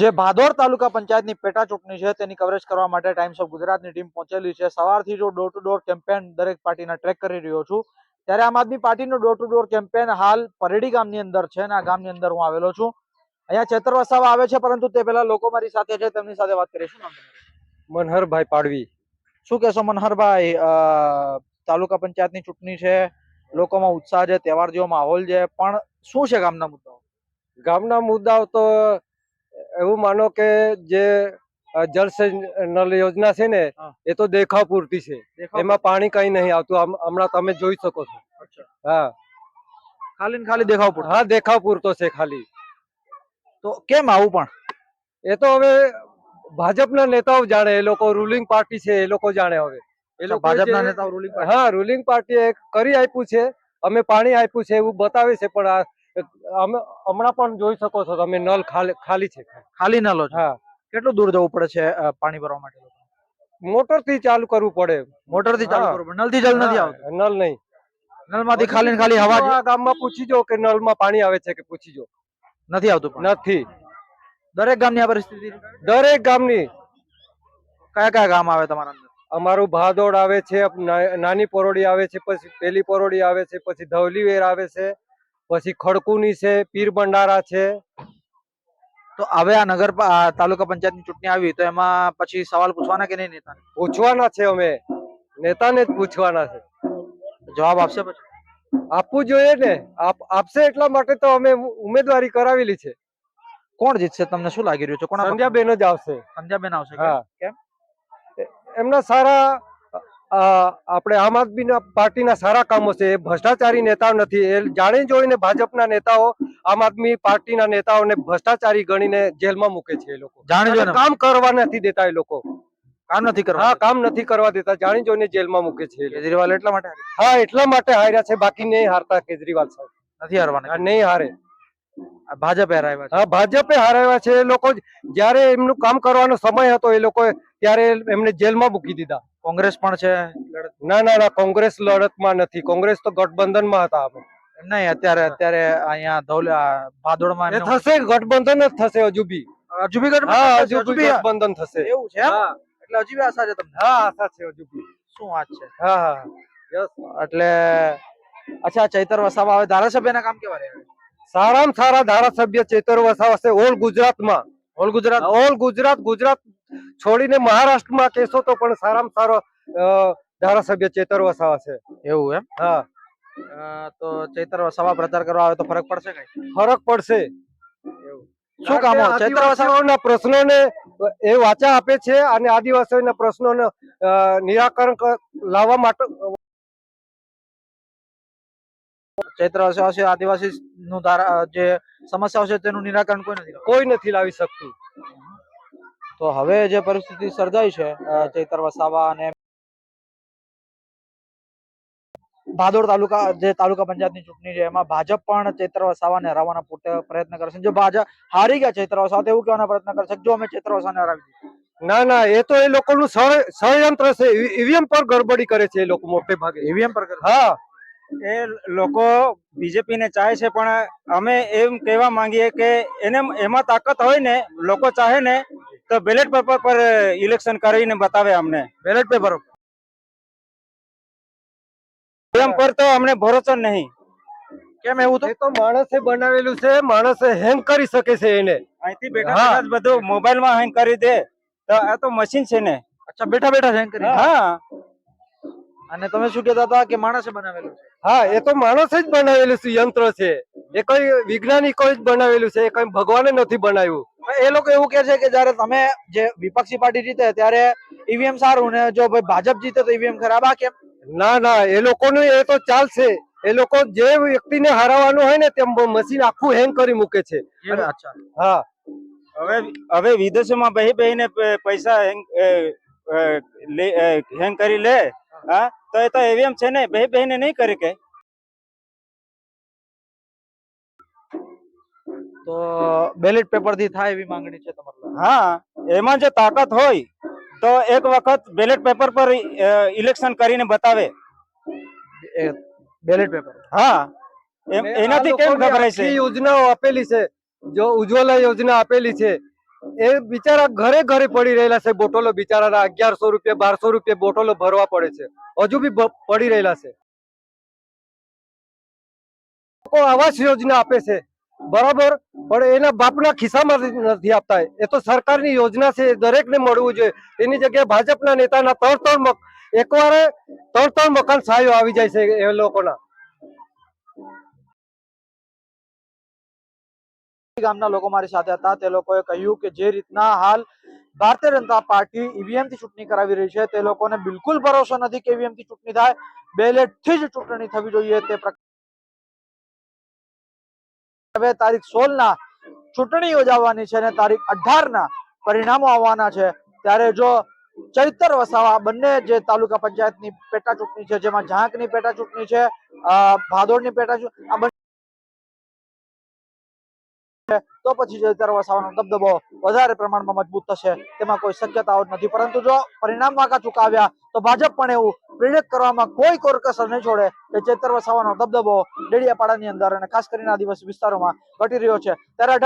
જે ભાદોર તાલુકા પંચાયતની પેટા ચૂંટણી છે તેની કવરેજ કરવા માટે ટાઈમ્સ ઓફ ગુજરાતની ટીમ પહોંચેલી છે. સવારથી જો ડોર ટુ ડોર કેમ્પેન દરેક પાર્ટીના ટ્રેક કરી રહ્યો છું ત્યારે આમ આદમી પાર્ટીનો ડોર ટુ ડોર કેમ્પેન હાલ પરેડી ગામની અંદર છે અને આ ગામની અંદર હું આવેલો છું. અહીંયા ચેતર વસાવા આવે છે પરંતુ તે પહેલા લોકો મારી સાથે છે તેમની સાથે વાત કરીશું મનહરભાઈ પાડવી. શું કહેશો મનહરભાઈ? તાલુકા પંચાયતની ચૂંટણી છે લોકોમાં ઉત્સાહ છે તહેવાર જેવો માહોલ છે પણ શું છે ગામના મુદ્દાઓ? ગામના મુદ્દાઓ તો એવું માનો કે જે જળ યોજના છે ને એ તો દેખાવ પૂરતી છે. એમાં પાણી કઈ નહીં આવતું. હમણાં તમે જોઈ શકો છો. હા. ખાલી ને ખાલી દેખાવ પૂરતો? હા દેખાવ પૂરતો છે ખાલી. તો કેમ આવું પણ? એ તો હવે ભાજપના નેતાઓ જાણે એ લોકો રૂલિંગ પાર્ટી છે એ લોકો જાણે હવે. એ લોકો ભાજપના નેતાઓ રૂલિંગ હા રૂલિંગ પાર્ટીએ કરી આપ્યું છે. અમે પાણી આપ્યું છે એવું બતાવે છે પણ આ હમણાં પણ જોઈ શકો છો તમે નલ ખાલી ખાલી છે. ખાલી નલો છે? હા. કેટલું દૂર જવું પડે છે પાણી ભરવા માટે મોટરથી ચાલુ કરવું પડે. મોટરથી ચાલુ. કરવું નલથી જલ નથી આવતું? નલ નહીં. નલમાંથી ખાલી ખાલી હવા ગામમાં પૂછી જો કે નળમાં પાણી આવે છે કે પૂછી જો નથી આવતું નથી. દરેક ગામની આ પરિસ્થિતિ દરેક ગામની. કયા કયા ગામ આવે તમારા અંદર? અમારું ભાદોડ આવે છે નાની પરોડી આવે છે પછી પેલી પરોડી આવે છે પછી ધવલીવેર આવે છે. પછી ખડકુની છે પીર ભંડારા છે. તો હવે આ નગર તાલુકા પંચાયતની ચૂંટણી આવી તો એમાં પછી સવાલ પૂછવાના કે નહીં નેતાને? પૂછવાના છે અમે. નેતાને જ પૂછવાના છે. જવાબ આપશે પછી? આપવું જોઈએ ને. આપ આપશે એટલા માટે તો અમે ઉમેદવારી કરાવેલી છે. કોણ જીતશે? તમને શું લાગી રહ્યું છે? કોણ સંધ્યાબેન જ આવશે. સંધ્યાબેન આવશે હા. કેમ? એમના સારા આપણે આમ આદમી પાર્ટીના સારા કામો છે એ ભ્રષ્ટાચારી નેતાઓ નથી. એ જાણી જોઈને ભાજપના નેતાઓ આમ આદમી પાર્ટીના નેતાઓને ભ્રષ્ટાચારી ગણીને જેલમાં મૂકે છે એ લોકો. જાણી કામ કરવા નથી દેતા એ લોકો. કામ નથી કરવા હા કામ નથી કરવા દેતા જાણી જોઈને જેલમાં મૂકે છે કેજરીવાલ એટલા માટે હા એટલા માટે હાર્યા છે બાકી નહીં હારતા કેજરીવાલ સાહેબ. નથી હારવાના નહીં હારે. ભાજપે હારાવ્યા છે. હા ભાજપે હારાવ્યા છે એ લોકો જ્યારે એમનું કામ કરવાનો સમય હતો એ લોકો ત્યારે એમને જેલમાં મૂકી દીધા. કોંગ્રેસ પણ છે ના ના ના કોંગ્રેસ લડતમાં નથી. કોંગ્રેસ તો ગઠબંધનમાં હતા આપણે નહીં અત્યારે અત્યારે અહીંયા ધૌલ ભાદોડમાં થશે ગઠબંધન જ થશે હજુ બી હજુ બી ગઠબંધન થશે? એવું છે એટલે હજુ બી આશા છે તમને? હા આશા છે હજુ બી શું વાત છે? હા હા. યસ. એટલે અચ્છા ચૈતર વસાવા હવે ધારાસભ્યના કામ કેવા રહ્યા? સારામાં સારા ધારાસભ્ય ચેતર વસાવા છે ઓલ ગુજરાતમાં. ઓલ ગુજરાત? ઓલ ગુજરાત ગુજરાત છોડીને મહારાષ્ટ્રમાં કેસો તો પણ સારામાં સારો ધારાસભ્ય ચેતર વસાવા છે. એવું એમ? હા. તો ચેતર વસાવા પ્રચાર કરવા આવે તો ફરક પડશે કઈ? ફરક પડશે. શું કામો ચેતર વસાવાના પ્રશ્નોને એ વાચા આપે છે અને આદિવાસીઓના પ્રશ્નોને નિરાકરણ લાવવા માટે ચૈત્ર વસાવા આદિવાસી નું જે સમસ્યાઓ છે તેનું નિરાકરણ કોઈ નથી કોઈ નથી લાવી શકતું. તો હવે જે પરિસ્થિતિ સર્જાઈ છે ચૈતર વસાવા અને ભાદોડ તાલુકા જે તાલુકા પંચાયતની ચૂંટણી છે એમાં ભાજપ પણ ચૈત્ર વસાવાને હરાવવાના પ્રયત્ન કરશે. જો ભાજપ હારી ગયા ચૈત્ર વસાવા એવું કહેવાના પ્રયત્ન કરશે જો અમે ચૈત્ર વસાવાને હરાવી ના ના એ તો એ લોકોનું ષડ- ષડયંત્ર છે. ઈવીએમ પર ગડબડી કરે છે એ લોકો મોટે ભાગે. ઈવીએમ પર હા. એ લોકો બીજેપી ને ચાહે છે પણ અમે એમ કહેવા માંગીએ કે એને એમાં તાકાત હોય ને લોકો ચાહે ને તો બેલેટ પેપર પર ઇલેક્શન કરીને બતાવે અમને. બેલેટ પેપર એમ પર તો અમને ભરોસો નહીં. કેમ એવું તો? એ તો માણસે બનાવેલું છે માણસે હેંગ કરી શકે છે એને. અહીંથી બેઠા બધું મોબાઈલમાં હેંગ કરી દે. તો આ તો મશીન છે ને. અચ્છા બેઠા બેઠા હેંગ કરી હા. અને તમે શું કહેતા હતા કે માણસે બનાવેલું છે? હા એ તો માણસે જ બનાવેલું છે યંત્ર છે. એ કઈ વૈજ્ઞાનિકો જ બનાવેલું છે એ કઈ ભગવાને નથી બનાવ્યું. એ લોકો એવું કે છે કે જયારે તમે જે વિપક્ષી પાર્ટી જીતે ત્યારે ઈવીએમ સારું ને જો ભાઈ ભાજપ જીતે તો ઈવીએમ ખરાબ. આ કેમ? ના ના એ લોકોનું એ તો ચાલશે. એ લોકો જે વ્યક્તિને હરાવવાનું હોય ને તેમ મશીન આખું હેંગ કરી મૂકે છે. હા. હવે હવે વિદેશોમાં બહી બહી ને પૈસા હેંગ હેંગ કરી લે હા? તો એ તો એવીએમ છે ને બહી ને નહીં કરી કે? તો બેલેટ પેપરથી થાય એવી માંગણી છે તમારી હા એમાં જો તાકાત હોય તો એક વખત બેલેટ પેપર પર ઇલેક્શન કરીને બતાવે. બેલેટ પેપર હા એનાથી કેમ ગભરાય છે? યોજનાઓ આપેલી છે જો ઉજ્જવલા યોજના આપેલી છે એ બિચારા ઘરે ઘરે પડી રહેલા છે બોટલો બિચારાના અગિયારસો રૂપિયા બારસો રૂપિયા બોટલો ભરવા પડે છે. હજુ બી પડી રહેલા છે. લોકો આવાસ યોજના આપે છે. બરાબર. પણ એના બાપના ખિસ્સામાં નથી આપતા. એ તો સરકારની યોજના છે. દરેકને મળવું જોઈએ. એની જગ્યાએ ભાજપના નેતાના ત્રણ ત્રણ એકવારે ત્રણ ત્રણ મકાન સહાયો આવી જાય છે એ લોકોના. ગામના લોકો મારી સાથે હતા. તે લોકોએ કહ્યું કે જે રીતના હાલ ભારતીય જનતા પાર્ટી ઈવીએમથી ચૂંટણી કરાવી રહી છે, તે લોકોને બિલકુલ ભરોસો નથી કે ઈવીએમથી ચૂંટણી થાય. બેલેટથી જ ચૂંટણી થવી જોઈએ તે હવે તારીખ સોળ ના ચૂંટણી યોજાવાની છે અને તારીખ અઢાર ના પરિણામો આવવાના છે. ત્યારે જો ચૈતર વસાવા બંને જે તાલુકા પંચાયતની પેટા ચૂંટણી છે, જેમાં ઝાંકની પેટા ચૂંટણી છે ભાદોડની પેટા ચૂંટણી તો પછી ચૈતર વસાવાનો દબદબો વધારે પ્રમાણમાં મજબૂત થશે, તેમાં કોઈ શક્યતાઓ નથી. પરંતુ જો પરિણામ વાંકા ચુકાવ્યા, તો ભાજપ પણ એવું પ્રેરિત કરવામાં કોઈ કોરકસર નહીં છોડે કે ચૈતર વસાવાનો દબદબો ડેડિયાપાડાની અંદર અને ખાસ કરીને આદિવાસી વિસ્તારોમાં ઘટી રહ્યો છે. ત્યારે